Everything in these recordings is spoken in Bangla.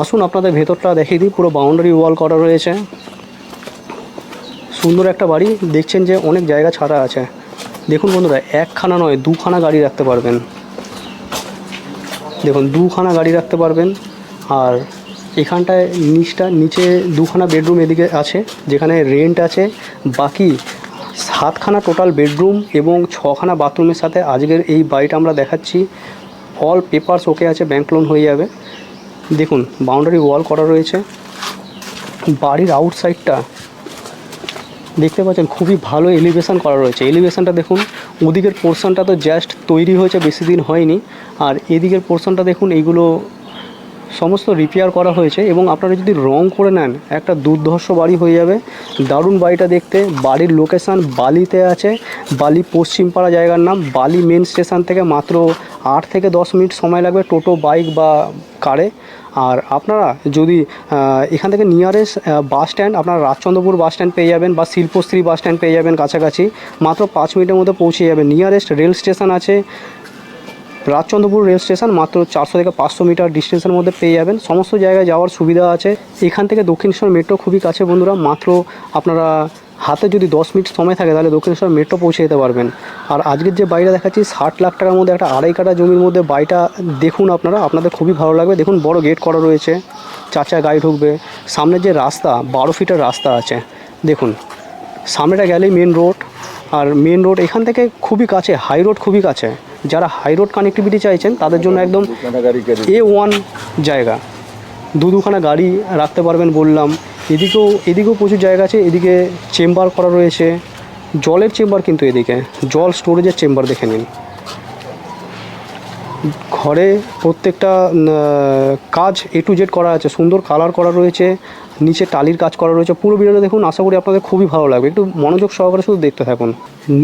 আসুন আপনাদের ভেতরটা দেখিয়ে দিই, পুরো বাউন্ডারি ওয়াল করা রয়েছে। সুন্দর একটা বাড়ি, দেখছেন যে অনেক জায়গা ছাড়া আছে। দেখুন বন্ধুরা, একখানা নয়, দুখানা গাড়ি রাখতে পারবেন। দেখুন, দুখানা গাড়ি রাখতে পারবেন। আর এখানটায় নিচটা, নিচে দুখানা বেডরুম এদিকে আছে, যেখানে রেন্ট আছে। বাকি সাতখানা টোটাল বেডরুম এবং ছখানা বাথরুমের সাথে আজকের এই বাড়িটা আমরা দেখাচ্ছি। অল পেপারস ওকে আছে ব্যাংক লোন হয়ে যাবে। দেখুন বাউন্ডারি ওয়াল করা রয়েছে। বাড়ির আউটসাইডটা দেখতে পাচ্ছেন, খুবই ভালো এলিভেশন করা রয়েছে। এলিভেশানটা দেখুন, ওদিকের পোর্শনটা তো জাস্ট তৈরি হয়েছে, বেশি দিন হয়নি। আর এদিকের পোর্শনটা দেখুন, এইগুলো সমস্ত রিপেয়ার করা হয়েছে এবং আপনারা যদি রং করে নেন, একটা দুর্ধর্ষ বাড়ি হয়ে যাবে। দারুণ বাড়িটা দেখতে। বাড়ির লোকেশান বালিতে আছে। বালি পশ্চিমপাড়া জায়গার নাম। বালি মেন স্টেশন থেকে মাত্র আট থেকে দশ মিনিট সময় লাগবে টোটো বাইক বা কারে আর আপনারা যদি এখান থেকে নিয়ারেস্ট বাস স্ট্যান্ড আপনারা রাজচন্দ্রপুর বাস স্ট্যান্ড পেয়ে যাবেন বা শিল্পশ্রী বাস স্ট্যান্ড পেয়ে যাবেন কাছাকাছি। মাত্র পাঁচ মিনিটের মধ্যে পৌঁছে যাবেন। নিয়ারেস্ট রেল স্টেশন আছে। রাজচন্দ্রপুর রেল স্টেশন মাত্র চারশো থেকে পাঁচশো মিটার ডিস্টেন্সের মধ্যে পেয়ে যাবেন। সমস্ত জায়গায় যাওয়ার সুবিধা আছে। এখান থেকে দক্ষিণেশ্বর মেট্রো খুবই কাছে বন্ধুরা। মাত্র আপনারা হাতে যদি দশ মিনিট সময় থাকে তাহলে দক্ষিণেশ্বর মেট্রো পৌঁছে যেতে পারবেন। আর আজকের যে বাড়িটা দেখাচ্ছি, ষাট লাখ টাকার মধ্যে একটা আড়াই কাটা জমির মধ্যে বাড়িটা দেখুন আপনারা। আপনাদের খুবই ভালো লাগবে। দেখুন, বড় গেট করা রয়েছে। চাচা গাড়ি ঢুকবে। সামনের যে রাস্তা, বারো ফিটের রাস্তা আছে। দেখুন, সামনেটা গেলেই মেন রোড আর মেন রোড এখান থেকে খুবই কাছে হাই রোড খুবই কাছে। যারা হাই রোড কানেক্টিভিটি চাইছেন, তাদের জন্য একদম এ ওয়ান জায়গা। দু দুখানা গাড়ি রাখতে পারবেন বললাম। এদিকেও এদিকেও প্রচুর জায়গা আছে, এদিকে চেম্বার করা রয়েছে। জলের চেম্বার কিন্তু এদিকে। জল স্টোরেজের চেম্বার দেখে নিন। ঘরে প্রত্যেকটা কাজ এ টু জেড করা আছে। সুন্দর কালার করা রয়েছে। নিচে টালির কাজ করা রয়েছে। পুরো ভিডিওটা দেখুন, আশা করি আপনাদের খুবই ভালো লাগবে। একটু মনোযোগ সহকারে শুধু দেখতে থাকুন।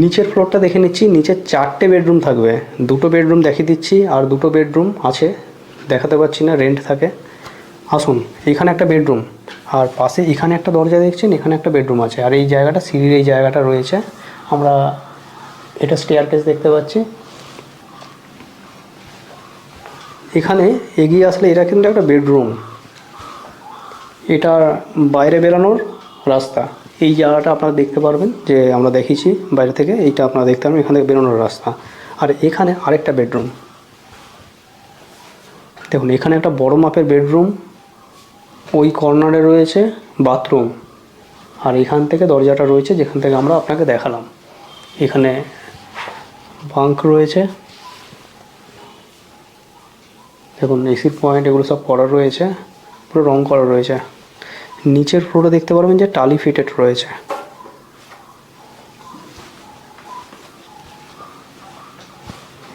নিচের ফ্লোরটা দেখে নিচ্ছি, নিচে চারটে বেডরুম থাকবে। দুটো বেডরুম দেখিয়ে দিচ্ছি, আর দুটো বেডরুম আছে, দেখাতে পাচ্ছি না রেন্ট থাকে। আসুন, এখানে একটা বেডরুম, আর পাশে এখানে একটা দরজা দেখছেন, এখানে একটা বেডরুম আছে। আর এই জায়গাটা, সিঁড়ির এই জায়গাটা রয়েছে। আমরা এটা স্টেয়ার কেস দেখতে পাচ্ছি। এখানে এগিয়ে আসলে এটা কিন্তু একটা বেডরুম। এটা বাইরে বেরানোর রাস্তা। এই জায়গাটা আপনারা দেখতে পারবেন যে আমরা দেখিয়েছি বাইরে থেকে, এইটা আপনারা দেখতে পারবেন, এখান থেকে বেরোনোর রাস্তা। আর এখানে আরেকটা বেডরুম। দেখুন, এখানে একটা বড় মাপের বেডরুম, ওই কর্নারে রয়েছে বাথরুম। আর এখান থেকে দরজাটা রয়েছে, যেখান থেকে আমরা আপনাকে দেখালাম। এখানে বাঙ্ক রয়েছে। দেখুন এসির পয়েন্ট এগুলো সব করা রয়েছে, পুরো রং করা রয়েছে। নিচের ফ্লোরে দেখতে পারবেন যে টালি ফিটেড রয়েছে।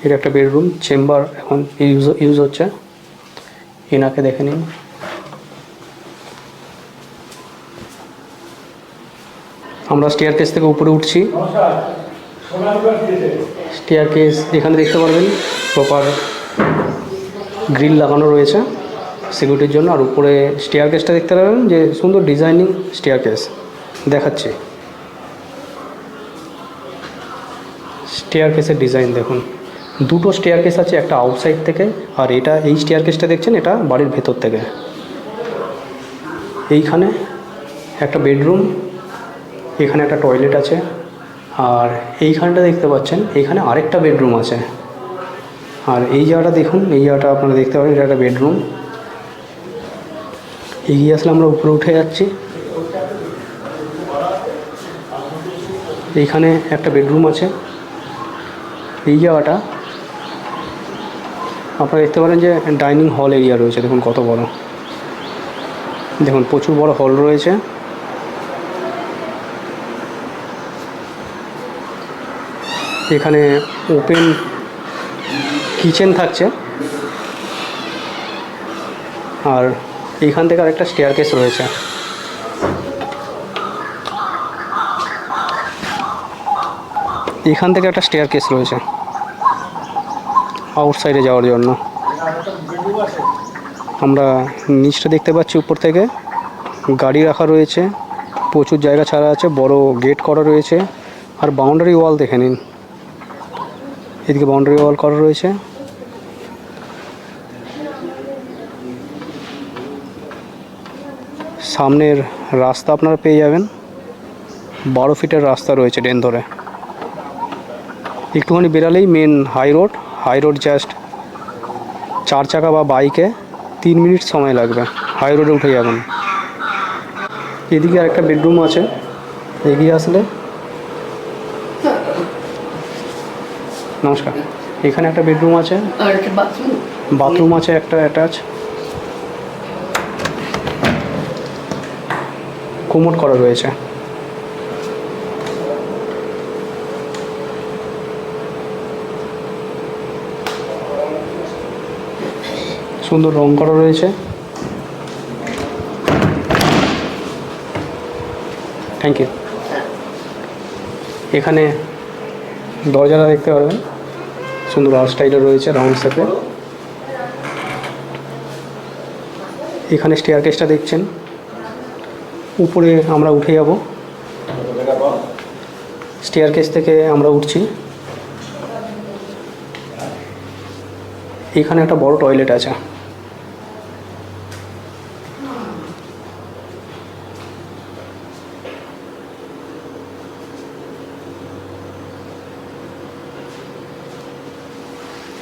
এর একটা বেডরুম চেম্বার এখন ইউজ ইউজ হচ্ছে। এনাকে দেখে নিন। আমরা স্টেয়ার কেস থেকে উপরে উঠছি। স্টেয়ার কেস এখানে দেখতে পারবেন প্রপার গ্রিল লাগানো রয়েছে। সিকিউরিটির জন্য আর উপরে স্টেয়ার কেসটা দেখতে পাবেন যে সুন্দর ডিজাইনিং স্টেয়ার কেস দেখাচ্ছি। স্টেয়ার কেসের ডিজাইন দেখুন। দুটো স্টেয়ার কেস আছে একটা আউটসাইড থেকে, আর এটা এই স্টেয়ার কেসটা দেখছেন, এটা বাড়ির ভেতর থেকে। এইখানে একটা বেডরুম এখানে একটা টয়লেট আছে, আর এইখানটা দেখতে পাচ্ছেন এইখানে আরেকটা বেডরুম আছে। আর এই জায়গাটা দেখুন, এই জায়গাটা আপনারা দেখতে পারেন এটা একটা বেডরুম এগিয়ে আসলে আমরা উপরে উঠে যাচ্ছি। এইখানে একটা বেডরুম আছে। এই জায়গাটা, আপনারা দেখতে পারেন যে ডাইনিং হল এরিয়া রয়েছে, দেখুন কত বড়। দেখুন, প্রচুর বড় হল রয়েছে। এখানে ওপেন কিচেন থাকছে। আর এইখান থেকে আরেকটা স্টেয়ার কেস রয়েছে। এখান থেকে একটা স্টেয়ার কেস রয়েছে। আউটসাইডে যাওয়ার জন্য। আমরা নিচটা দেখতে পাচ্ছি উপর থেকে। গাড়ি রাখা রয়েছে। প্রচুর জায়গা ছাড়া আছে, বড় গেট করা রয়েছে। আর বাউন্ডারি ওয়াল দেখে নিন। এদিকে বাউন্ডারি ওয়াল করা রয়েছে। সামনের রাস্তা আপনারা পেয়ে যাবেন। বারো ফিটের রাস্তা রয়েছে ড্রেন ধরে। একটুখানি বেরালেই main high road high road just চার চাকা বা বাইকে তিন মিনিট সময় লাগবে। হাই রোডে উঠে যাবেন। এদিকে আরেকটা বেডরুম আছে। এগিয়ে আসলে। নমস্কার। এখানে একটা বেডরুম আছে। আর একটা বাথরুম আছে একটা অ্যাটাচ কোমোড করা রয়েছে। সুন্দর রং করা রয়েছে। থ্যাংক ইউ এখানে দরজাটা দেখতে পারবেন সুন্দর আর্ট স্টাইলে রয়েছে রাউন্ড শেপে এখানে স্টেয়ার কেসটা দেখছেন। উপরে আমরা উঠে যাব। স্টেয়ার কেস থেকে আমরা উঠছি। এখানে একটা বড় টয়লেট আছে।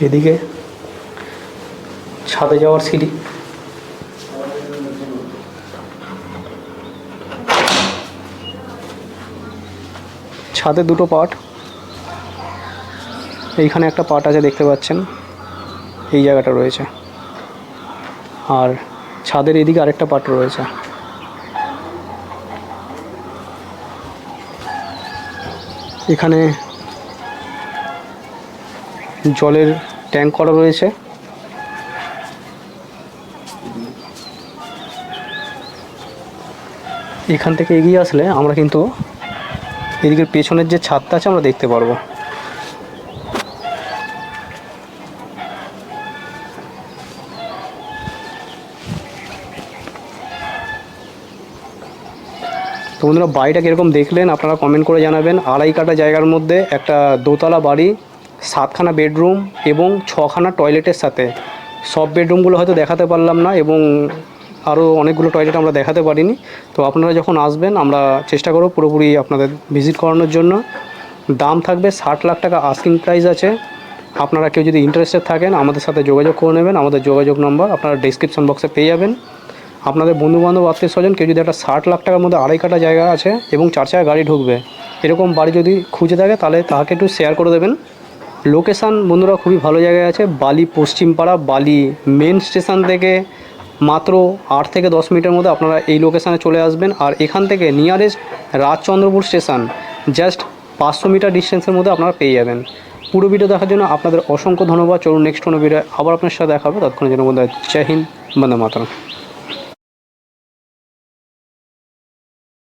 এদিকে ছাদে যাওয়ার সিঁড়ি। ছাদে দুটো পার্ট এইখানে একটা পার্ট আছে দেখতে পাচ্ছেন। এই জায়গাটা রয়েছে। আর ছাদের এদিকে আরেকটা পার্ট রয়েছে। এখানে জলের ট্যাঙ্ক করা রয়েছে। এখান থেকে এগিয়ে আসলে আমরা কিন্তু এদিকের পেছনের যে ছাদটা আছে আমরা দেখতে পারব। তো বন্ধুরা, বাড়িটা কীরকম দেখলেন আপনারা কমেন্ট করে জানাবেন। আড়াই কাটা জায়গার মধ্যে একটা দোতলা বাড়ি, সাতখানা বেডরুম এবং ছখানা টয়লেটের সাথে। সব বেডরুমগুলো হয়তো দেখাতে পারলাম না এবং আরও অনেকগুলো টয়লেট আমরা দেখাতে পারিনি। তো আপনারা যখন আসবেন, আমরা চেষ্টা করব পুরোপুরি আপনাদের ভিজিট করানোর জন্য। দাম থাকবে ষাট লাখ টাকা আস্কিং প্রাইস আছে। আপনারা কেউ যদি ইন্টারেস্টেড থাকেন, আমাদের সাথে যোগাযোগ করে নেবেন। আমাদের যোগাযোগ নম্বর আপনারা ডিসক্রিপশন বক্সে পেয়ে যাবেন। আপনাদের বন্ধুবান্ধব আত্মীয় স্বজন কেউ যদি একটা ষাট লাখ টাকার মধ্যে আড়াই কাটা জায়গা আছে এবং চার চাকা গাড়ি ঢুকবে, এরকম বাড়ি যদি খুঁজে থাকে, তাহলে তাকে একটু শেয়ার করে দেবেন। লোকেশান বন্ধুরা খুবই ভালো জায়গায় আছে। বালি পশ্চিমপাড়া, বালি মেন স্টেশন থেকে মাত্র আট থেকে দশ মিনিটের মধ্যে আপনারা এই লোকেশানে চলে আসবেন। আর এখান থেকে নিয়ারেস্ট রাজচন্দ্রপুর স্টেশন জাস্ট পাঁচশো মিটার ডিস্টেন্সের মধ্যে আপনারা পেয়ে যাবেন। পুরো ভিডিও দেখার জন্য আপনাদের অসংখ্য ধন্যবাদ। চলুন নেক্সট কোনো ভিডিও আবার আপনার সাথে দেখা হবে। তৎক্ষণের জন্য বন্ধু জয় হিন্দ, বন্দে মাতরম।